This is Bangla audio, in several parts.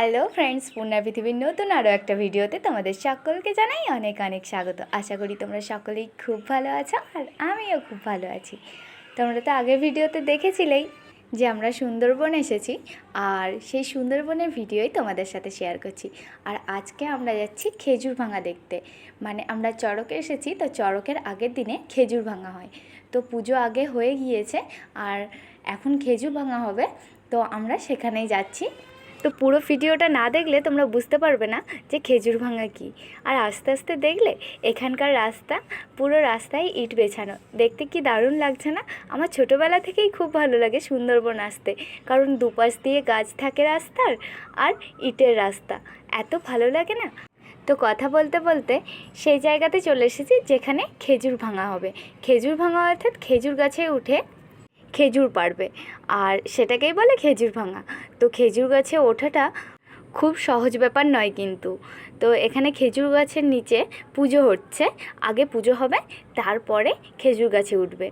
হ্যালো ফ্রেন্ডস পূর্ণা পৃথিবীর নতুন আরও একটা ভিডিওতে তোমাদের সকলকে জানাই অনেক অনেক স্বাগত। আশা করি তোমরা সকলেই খুব ভালো আছো আর আমিও খুব ভালো আছি। তোমরা তো আগের ভিডিওতে দেখেছিলেই যে আমরা সুন্দরবন এসেছি আর সেই সুন্দরবনের ভিডিওই তোমাদের সাথে শেয়ার করছি। আর আজকে আমরা যাচ্ছি খেজুর ভাঙা দেখতে। মানে আমরা চড়কে এসেছি, তো চড়কের আগের দিনে খেজুর ভাঙা হয়। তো পুজো আগে হয়ে গিয়েছে আর এখন খেজুর ভাঙা হবে, তো আমরা সেখানেই যাচ্ছি। তো পুরো ভিডিওটা না দেখলে তোমরা বুঝতে পারবে না যে খেজুর ভাঙা কী। আর আস্তে আস্তে দেখলে এখানকার রাস্তা, পুরো রাস্তায় ইট বেছানো। দেখতে কি দারুণ লাগছে না? আমার ছোটোবেলা থেকেই খুব ভালো লাগে সুন্দরবন আসতে। কারণ দুপাশ দিয়ে গাছ থাকে রাস্তার আর ইটের রাস্তা। এত ভালো লাগে না? তো কথা বলতে বলতে সেই জায়গাতে চলে এসেছি যেখানে খেজুর ভাঙা হবে। খেজুর ভাঙা অর্থাৎ খেজুর গাছে উঠে খেজুর পারবে আর সেটাকেই বলে খেজুর ভাঙা। তো খেজুর গাছে ওঠাটা খুব সহজ ব্যাপার নয় কিন্তু। তো এখানে খেজুর গাছের নিচে পুজো হচ্ছে, আগে পুজো হবে, তারপরে খেজুর গাছে উঠবে।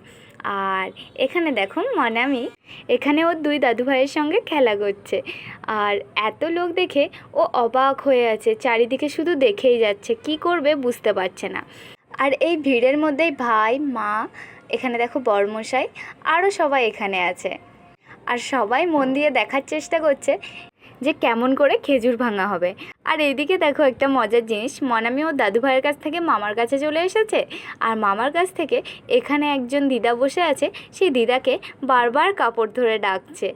আর এখানে দেখো মানে আমি এখানে ওর দুই দাদু ভাইয়ের সঙ্গে খেলা করছে। আর এত লোক দেখে ও অবাক হয়ে আছে, চারিদিকে শুধু দেখেই যাচ্ছে, কি করবে বুঝতে পারছে না। আর এই ভিড়ের মধ্যেই ভাই, মা, এখানে দেখো বরমশাই, আরও সবাই এখানে আছে। আর সবাই মন দিয়ে দেখার চেষ্টা করছে যে কেমন করে খেজুর ভাঙা হবে। আর এইদিকে দেখো একটা মজার জিনিস, মনামি ও দাদু ভাইয়ের কাছ থেকে মামার কাছে চলে এসেছে। আর মামার কাছ থেকে এখানে একজন দিদা বসে আছে, সেই দিদাকে বারবার কাপড় ধরে ডাকছে।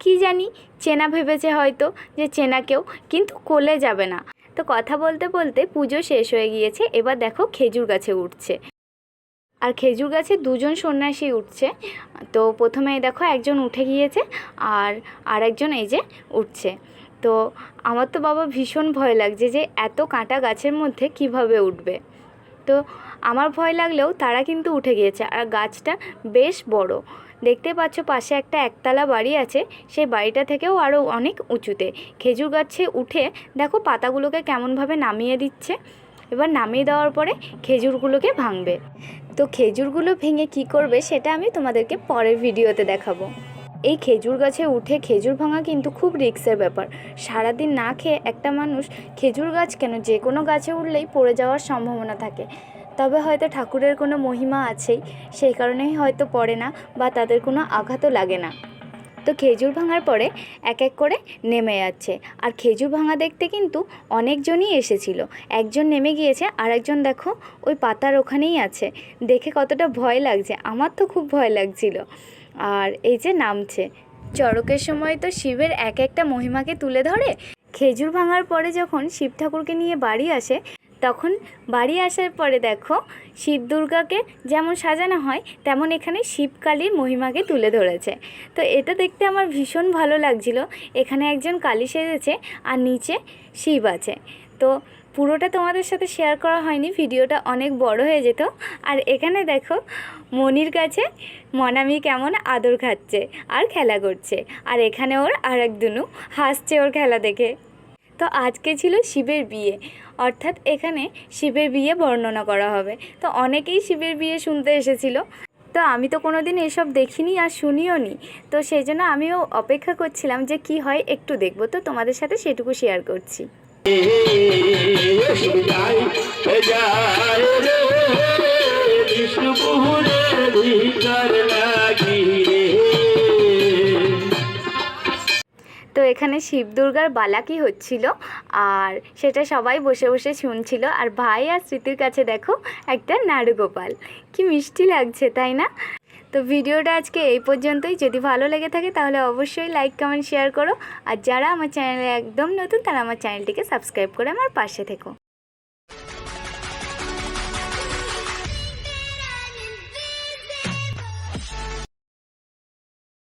কি জানি, চেনা ভেবেছে হয়তো যে চেনা কেউ, কিন্তু কোলে যাবে না। তো কথা বলতে বলতে পুজো শেষ হয়ে গিয়েছে, এবার দেখো খেজুর গাছে উঠছে। আর খেজুর গাছে দুজন সন্ন্যাসী উঠছে। তো প্রথমে দেখো একজন উঠে গিয়েছে আর আরেকজন এই যে উঠছে। তো আমার তো বাবা ভীষণ ভয় লাগছে যে এত কাঁটা গাছের মধ্যে কীভাবে উঠবে। তো আমার ভয় লাগলেও তারা কিন্তু উঠে গিয়েছে আর গাছটা বেশ বড়। দেখতে পাচ্ছ পাশে একটা একতলা বাড়ি আছে, সেই বাড়িটা থেকেও আরও অনেক উঁচুতে। খেজুর গাছে উঠে দেখো পাতাগুলোকে কেমনভাবে নামিয়ে দিচ্ছে। এবার নামিয়ে দেওয়ার পরে খেজুরগুলোকে ভাঙবে। তো খেজুরগুলো ভেঙে কি করবে সেটা আমি তোমাদেরকে পরের ভিডিওতে দেখাবো। এই খেজুর গাছে উঠে খেজুর ভাঙা কিন্তু খুব রিক্সের ব্যাপার। সারাদিন না খেয়ে একটা মানুষ খেজুর গাছ কেন? যে কোনো গাছে উঠলেই পড়ে যাওয়ার সম্ভাবনা থাকে। তবে হয়তো ঠাকুরের কোনো মহিমা আছেই, সেই কারণেই হয়তো পড়ে না বা তাদের কোনো আঘাতও লাগে না। তো খেজুর ভাঙার পরে এক এক করে নেমে যাচ্ছে। আর খেজুর ভাঙা দেখতে কিন্তু অনেকজনই এসেছিল। একজন নেমে গিয়েছে আর একজন দেখো ওই পাতার ওখানেই আছে। দেখে কতটা ভয় লাগছে, আমার তো খুব ভয় লাগছিল। আর এই যে নামছে। চড়কের সময় তো শিবের এক একটা মহিমাকে তুলে ধরে। খেজুর ভাঙার পরে যখন শিব ঠাকুরকে নিয়ে বাড়ি আসে তখন বাড়ি আসার পরে দেখো শিব দুর্গাকে যেমন সাজানো হয়, তেমন এখানে শিবকালীর মহিমাকে তুলে ধরেছে। তো এটা দেখতে আমার ভীষণ ভালো লাগছিল। এখানে একজন কালী সেজেছে আর নিচে শিব আছে। তো পুরোটা তোমাদের সাথে শেয়ার করা হয়নি, ভিডিওটা অনেক বড় হয়ে যেত। আর এখানে দেখো মনির কাছে মনামি কেমন আদর খাচ্ছে আর খেলা করছে। আর এখানে ওর আর এক দুনু হাসছে ওর খেলা দেখে। তো আজকে ছিল শিবের বিয়ে অর্থাৎ এখানে শিবের বিয়ে বর্ণনা করা হবে তো অনেকেই শিবের বিয়ে শুনতে এসেছিল তো আমি তো কোনো দিন এসব দেখিনি আর শুনিও নি তো সেই জন্য আমিও অপেক্ষা করছিলাম যে কি হয় একটু দেখব তো তোমাদের সাথে সেটুকু শেয়ার করছি সদাই এখানে শিব দুর্গার বালাকি হচ্ছিল আর সেটা সবাই বসে বসে শুনছিল। আর ভাই আর স্মৃতির কাছে দেখো, একটা নাড়ুগোপাল কি মিষ্টি লাগছে, তাই না? তো ভিডিওটা আজকে এই পর্যন্তই। যদি ভালো লেগে থাকে তাহলে অবশ্যই লাইক, কমেন্ট, শেয়ার করো। আর যারা আমার চ্যানেলে একদম নতুন তারা আমার চ্যানেলটিকে সাবস্ক্রাইব করে আমার পাশে থেকো।